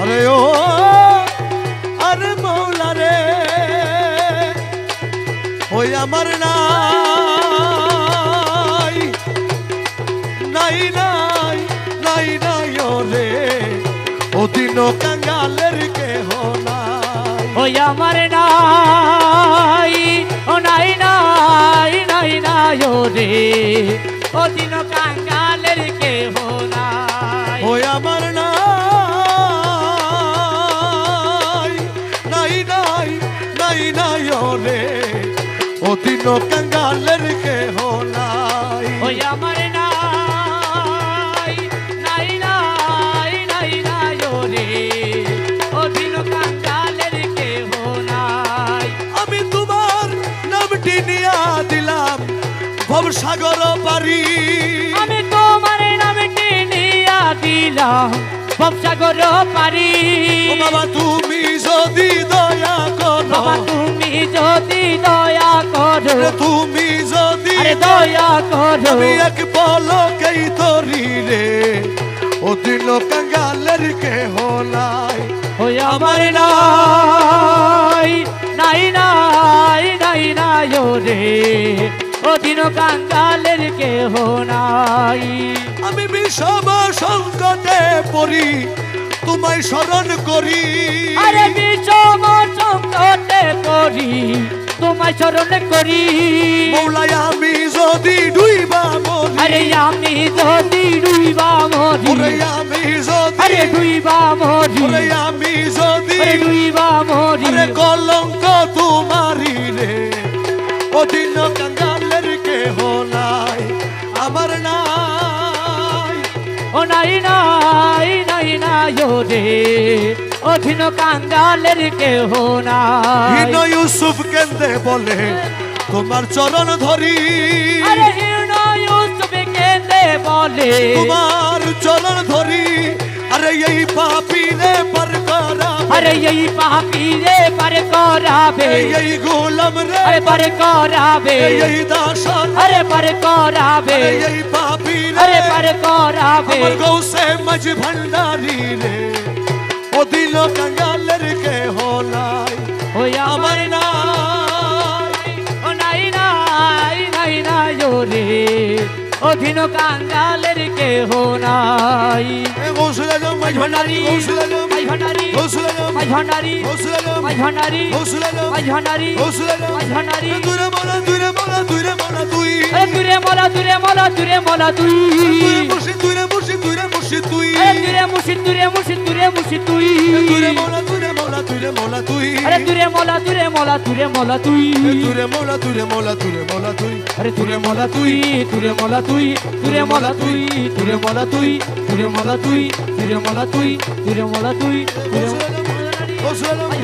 আরে ও, আরে মৌলা রে, ওই আমার নাই নাই নাই নাই নাই আমার নাই, ও নাই নাই নাই নাই রে নাই নাই নাই ও রে ও দিন কাঙ্গালের কেহ নাই আমি তোমার নামটি নিয়া দিলাম ভবসাগর পারি আমি তোমার নামটি নিয়া দিলাম বংশাগর পারি ও বাবা তুমি যদি দয়া করো রে তুমি যদি আরে দয়া করো। আমি এক পলকেই তরি রে ও দিল কাঙ্গালের কে নাই। ওই আমার নাই নাই নাই নাই নাই ও রে। ও দিন কাঙ্গালের কেহ নাই। আমি বিষম সংকটে পড়ি তোমায় স্মরণ করি। আরে বিষম সংকটে করি তোমায় স্মরণ করি। মৌলাই আমি যদি ডুইবা মরি। আরে আমি যদি ডুইবা মরি। ওরে আমি যদি আরে ডুইবা মরি। ওরে আমি যদি আরে ডুইবা মরি। আরে কলঙ্ক তোমারি রে। ও দিন কাঙ্গালের কে নাই আমার নাই। ও নাই নাই নাই নাই রে। অধীন কাঙ্গালের কেহ নাই। হিন ইউসুফ কেন্দে বলে তোমার চরণ ধরি। আরে হিরণ ইউসুফ কেঁদে বলে তোমার চরণ ধরি। আরে এই পাপি রে পর আরে এই পাপি রে পারে করাবে। এই গোলাম রে আরে পারে করাবে। এই দাসন আরে পারে করাবে। এই পাপি আরে পারে করাবে। আমার গৌসে মজ ভণ্ডারি রে। দিল কাঙ্গালের কে নাই। ওই আমার নাই ও নাই নাই নাই নাই রে অধীন কাঙ্গালের কেহ নাই। এ গৌসুল আজম ভণ্ডারি গৌসুল আজম মাই ভান্ডারি গৌসুল আজম মাই ভান্ডারি গৌসুল আজম মাই ভান্ডারি গৌসুল আজম মাই ভান্ডারি গৌসুল আজম মাই ভান্ডারি। দূরে মলা দূরে মলা দূরে মলা তুই। আরে তুরে মলা তুরে মলা তুরে মলা তুই। দূরে মুর্শিদ দূরে মুর্শিদ দূরে মুর্শিদ তুই। তুরে মুশি তুরে মুশি তুরে মুশি তুই দূরে মলা দূরে মলা দূরে মলা তুই আরে তুরে মলা তুরে মলা তুরে মলা তুই দূরে মলা দূরে মলা দূরে মলা তুই আরে তুরে মলা তুই তুরে মলা তুই তুরে মলা তুই তুরে মলা তুই তুরে মলা তুই তুরে মলা তুই তুরে মলা তুই তুরে গৌসুল আজম